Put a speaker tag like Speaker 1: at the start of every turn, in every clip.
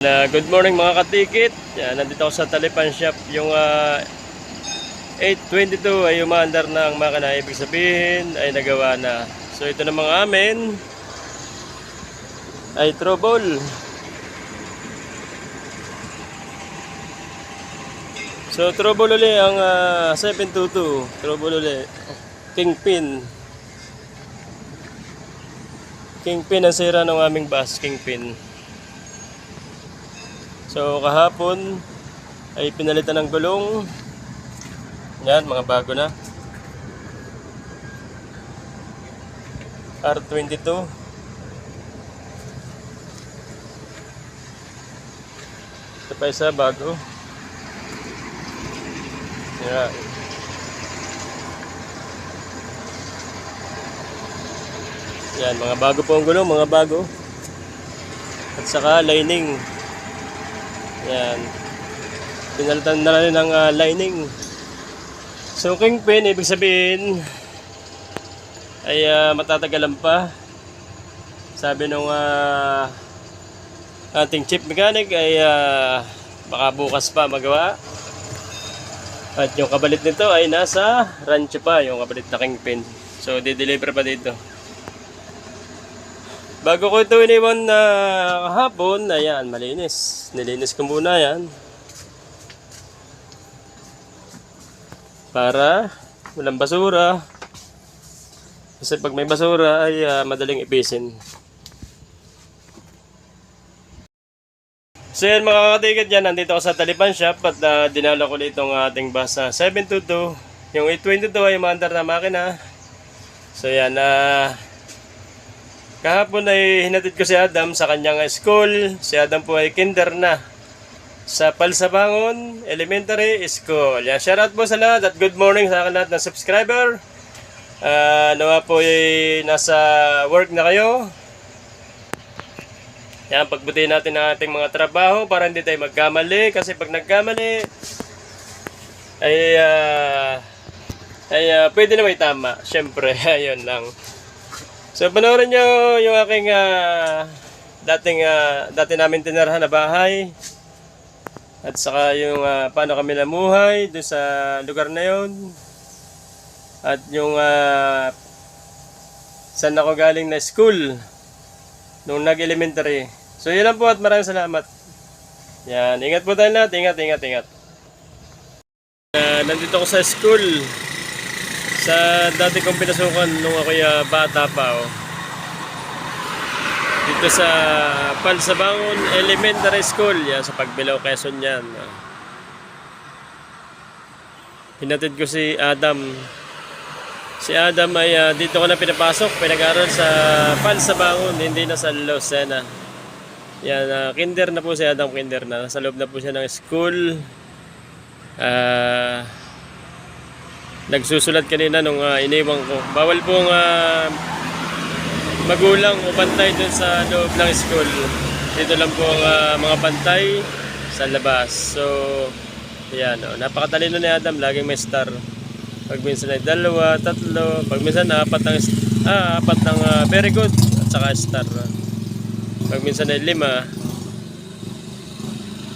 Speaker 1: Na good morning mga katikit. Yan, nandito ako sa Talipan Shop. Yung ah, 822 ay umaandar na ang makina. Ibig sabihin ay nagawa na. So ito na mga amin ay trouble. So trouble uli ang ah, 722. Trouble uli. Kingpin. Kingpin ang sira ng aming bus. Kingpin. So kahapon ay pinalitan ng gulong. Yan, mga bago na. R22. Ito pa isa bago. Yan. Yan, mga bago po ang gulong, mga bago. At saka lining. Yan. Pinalitan na rin ng ah, lining. So, kingpin, ibig sabihin, ay ah, matatagalan pa. Sabi nung ah, ating chief mechanic ay ah, baka bukas pa magawa. At yung kabalit nito ay nasa rancho pa, yung kabalit na kingpin. So, di-deliver pa dito. Bago ko ito iniwan na kahapon, ayan, malinis. Nilinis ko muna yan. Para walang basura. Kasi pag may basura ay ah, madaling ipisin. So yan mga katikat dyan, nandito ako sa Taliban Shop at ah, dinala ko ulit itong ating bus na 722. Yung 822 ay maandar na makina. So yan, ah... Kahapon ay hinatid ko si Adam sa kanyang school. Si Adam po ay kinder na sa Palsabangon Elementary School. Yan, shoutout po sa lahat at good morning sa lahat ng subscriber. Ah, nawa po ay nasa work na kayo. Yan, pagbutihin natin ang ating mga trabaho para hindi tayo magkamali. Kasi pag nagkamali, ay, ah, ay ah, pwede na may tama. Siyempre, ayun lang. So panoorin nyo yung aking ah, dating ah, dati namin tinirahan na bahay. At saka yung ah, paano kami namuhay doon sa lugar na yon. At yung ah, saan ako galing na school nung nag-elementary. So yun lang po at maraming salamat. Yan, ingat po tayo lahat. Ingat, ingat, ingat. Ah, nandito ako sa school sa dati kong pinasukan nung ako bata pa oh. dito sa Palsabangon Elementary School yan sa Pagbilao Quezon yan oh. ko si Adam si Adam ay ah, dito ko na pinapasok pinag-aral sa Palsabangon hindi na sa Lucena yan ah, kinder na po si Adam kinder na nasa loob na po siya ng school ah nagsusulat kanina nung uh, iniwang ko. Bawal pong ah, magulang o pantay dun sa loob ng school. Dito lang po ang ah, mga pantay sa labas. So, yan. Oh. Napakatalino ni Adam. Laging may star. Pag minsan ay dalawa, tatlo. Pag minsan apat ng, ah, apat ng ah, very good at saka star. Pag minsan ay lima.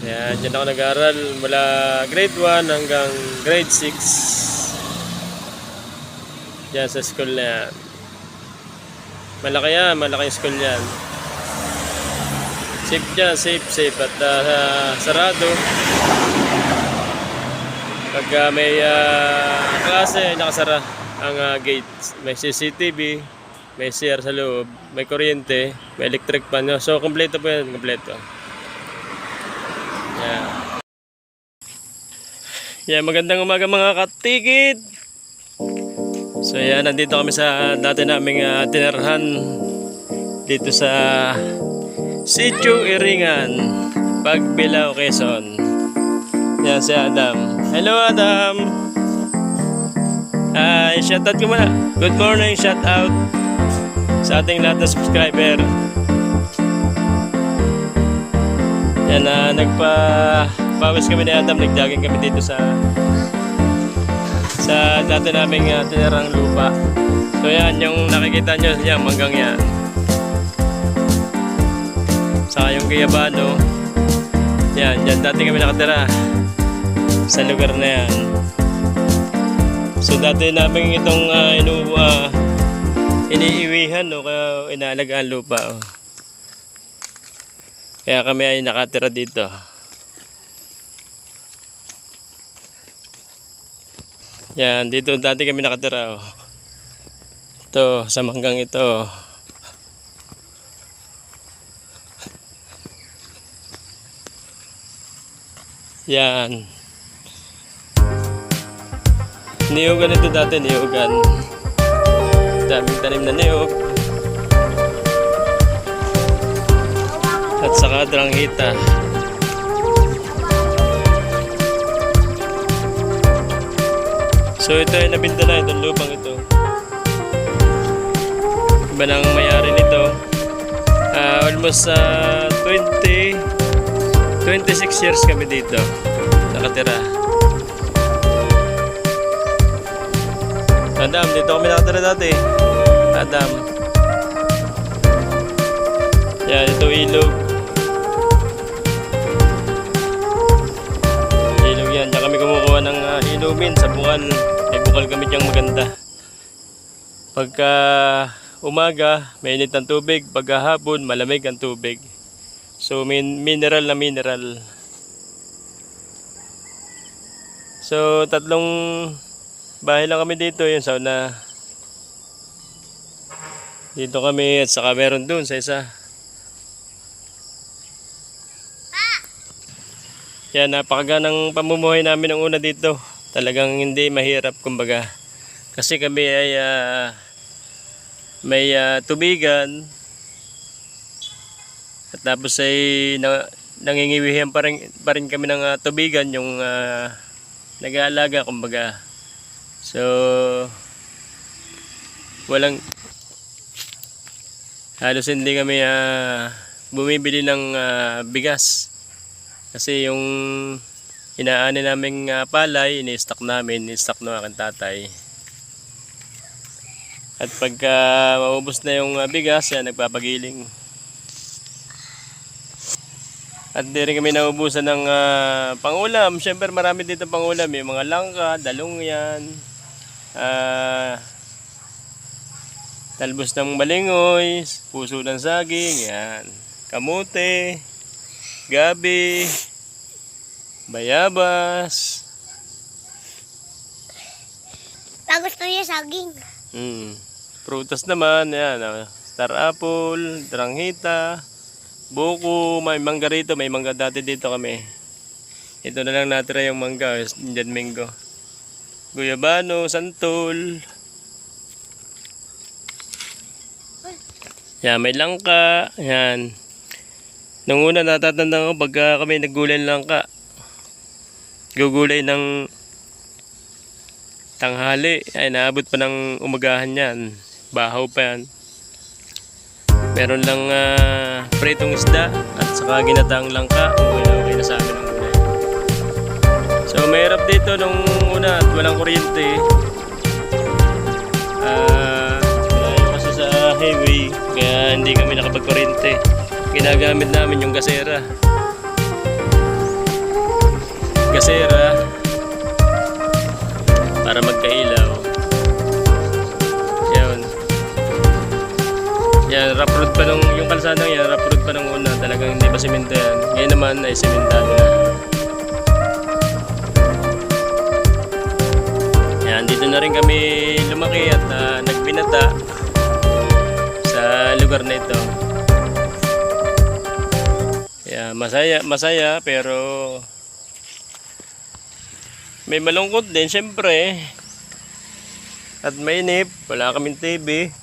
Speaker 1: Yan, dyan ako nag-aaral mula grade 1 hanggang grade 6. Diyan sa school na yan. Malaki yan, malaki yung school yan. Safe dyan, safe, safe. At ah, sarado. Pag ah, may ah, klase, nakasara ang ah, gate. May CCTV, may CR sa loob, may kuryente, may electric pan. So, kompleto po yan, kompleto. Yan. Yan, magandang umaga mga katikit. So yan, nandito kami sa dati naming uh, tinirhan dito sa Sitio Iringan, Pagbilao, Quezon. Yan si Adam. Hello Adam! Ay, shout out ko muna. Good morning, shout out sa ating lahat na subscriber. Yan na, nagpa pawis kami ni Adam, nag-jogging kami dito sa sa dati naming uh, tinirang lupa. So yan, yung nakikita nyo, yan, manggang yan. Saka yung Gayabano, Yan, dyan dati kami nakatira. Sa lugar na yan. So dati namin itong uh, inu, ah, iniiwihan no, kaya inaalagaan lupa. Oh. Kaya kami ay nakatira dito. Yan, dito dati kami nakatira. Oh. Ito, sa manggang ito. Yan. Niyugan ito dati, niyugan. Daming tanim na niyog. At saka dranghita. So ito ay nabinta na itong lupang ito. Iba nang mayari nito. Ah, almost sa 20 26 years kami dito nakatira. Adam, dito kami nakatira dati. Adam. Yan, ito ilog. Ilog yan. Diyan kami kumukuha ng uh, inumin sa bukal. Bukal kami diyang maganda. Pagka umaga, mainit ang tubig. Pagka hapon, malamig ang tubig. So, min mineral na mineral. So, tatlong bahay lang kami dito. Yun, sa una. Dito kami at saka meron dun sa isa. Yan, napakaganang pamumuhay namin ng una dito. Talagang hindi mahirap, kumbaga. Kasi kami ay ah, may ah, tubigan, at tapos ay na, nangingiwihan pa rin, pa rin kami ng ah, tubigan yung ah, nag-aalaga kumbaga. So walang halos hindi kami ah, bumibili ng ah, bigas. Kasi yung inaani naming ah, palay, ini-stock namin, ini-stock ng aking tatay. At pagka maubos na yung ah, bigas, yan, nagpapagiling. At di rin kami naubusan ng ah, pangulam. Siyempre marami dito pangulam. May mga langka, dalong yan. ah, talbos ng balingoy, puso ng saging, yan. Kamote, gabi, bayabas.
Speaker 2: Tapos to yung saging.
Speaker 1: Mm. Prutas naman, yan. ah, Star apple, dranghita, buko, may mangga rito. May mangga dati dito kami. Ito na lang natira yung mangga, Indian mango. Guyabano, santol. Yan, may langka. Yan. Nung una natatandaan ko pagka kami naggulay ng langka. Gugulay ng tanghali. Ay, naabot pa ng umagahan yan. Bahaw pa yan. Meron lang ah, pritong isda at saka ginataang langka. Okay na okay na sa amin ang gulay. So, mahirap dito nung una at walang kuryente. Ah, malayo kasi sa highway kaya hindi kami nakapagkuryente. Ginagamit namin yung gasera. Gasera para magkailaw. Yun. Yan, rough road pa nung, yung kalsadang yan, rough road pa nung una. Talagang hindi pa simento yan. Ngayon naman ay simentado na. Yan, dito na rin kami lumaki at ah, nagbinata sa lugar na ito. Yeah, masaya, masaya pero may malungkot din syempre. At mainip, wala kaming TV.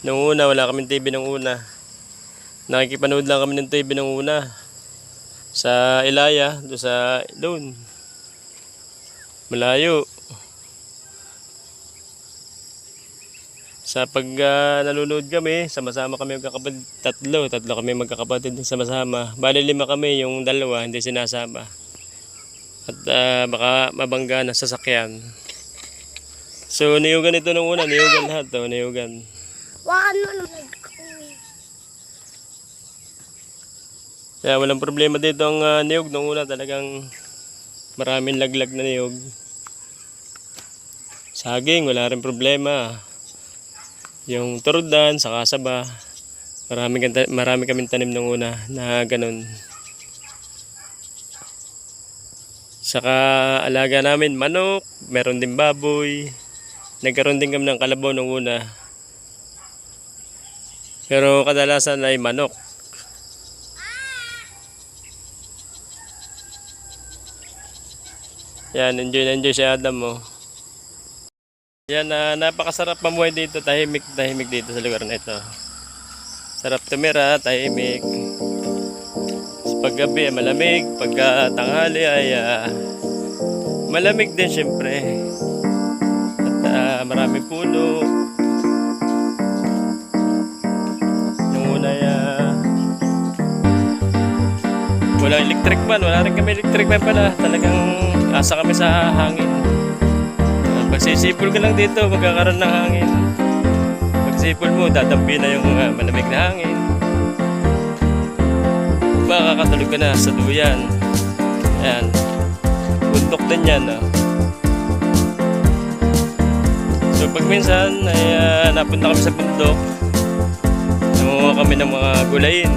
Speaker 1: Nung una, wala kaming TV nung una. Nakikipanood lang kami ng TV nung una. Sa Ilaya, doon sa, doon. Malayo. Sa pag ah, nanonood kami, sama-sama kami magkakapatid, tatlo, tatlo kami magkakapatid sama-sama. Bali lima kami, yung dalawa hindi sinasama. At ah, baka mabangga na sasakyan. So niyugan ito nung una, niyugan lahat to, niyugan.
Speaker 2: Wakan mo naman.
Speaker 1: Kaya walang problema dito ang ah, niyog. Nung una talagang maraming laglag na niyog. Saging, wala rin problema. Yung turudan, saka saba. Marami, marami kaming tanim nung una na ganun. Saka alaga namin manok, meron din baboy. Nagkaroon din kami ng kalabaw nung una. Pero kadalasan ay manok. Yan, enjoy na enjoy si Adam mo. Yan, na napakasarap mamuhay dito. Tahimik, tahimik dito sa lugar na ito. Sarap tumira, tahimik. Ay malamig, pagka tanghali ay ah, malamig din syempre. At ah, maraming puno. Yung una ay ah, walang electric fan, wala rin kami electric fan pala. Talagang asa kami sa hangin. Ah, Pagsisipol ka lang dito, magkakaroon ng hangin. Pagsipol mo, dadampi na yung ah, malamig na hangin. Baka kakatulog ka na sa duyan. Ayan. Bundok din yan, no? So pag minsan ay ah, napunta kami sa bundok, nangunguha kami ng mga gulayin.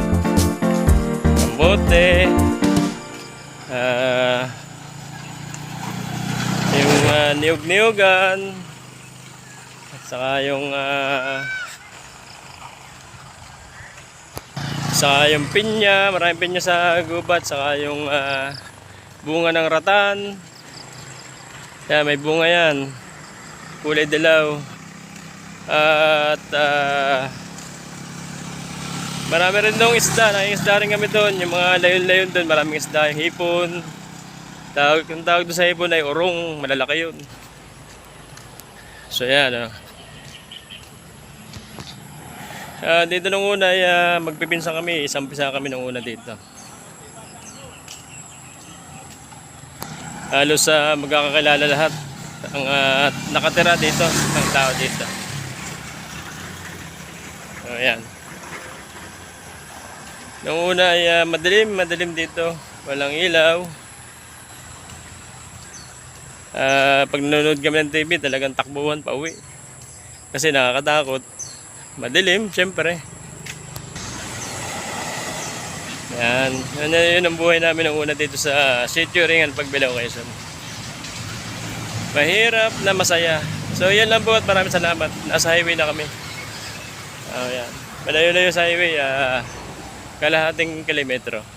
Speaker 1: Kambote, ah, yung ah, niyog-niyogan, at saka yung ah, saka yung pinya, maraming pinya sa gubat, saka yung ah, bunga ng ratan. Yan, may bunga yan. Kulay dilaw. At ah, marami rin doon isda. Nangingisda rin kami doon. Yung mga layon-layon doon, maraming isda. Yung hipon. Tawag, yung tawag doon sa hipon ay urong. Malalaki yun. So yan. ah. Ah, dito nung una ay ah, magpipinsan kami. Isang pisa kami nung una dito. Halos sa magkakakilala lahat ang ah, nakatira dito, ang tao dito. So, ayan. Nung una ay ah, madilim, madilim dito. Walang ilaw. Ah, pag nanonood kami ng TV, talagang takbuhan pa uwi. Kasi nakakatakot. Madilim, syempre. Yan. Yan, yun ang buhay namin nung una dito sa Sitio Ringan, Pagbilaw, Quezon. Mahirap na masaya. So yan lang po at maraming salamat. Nasa highway na kami. Oh, yan. Malayo-layo sa highway. ah, kalahating kilometro.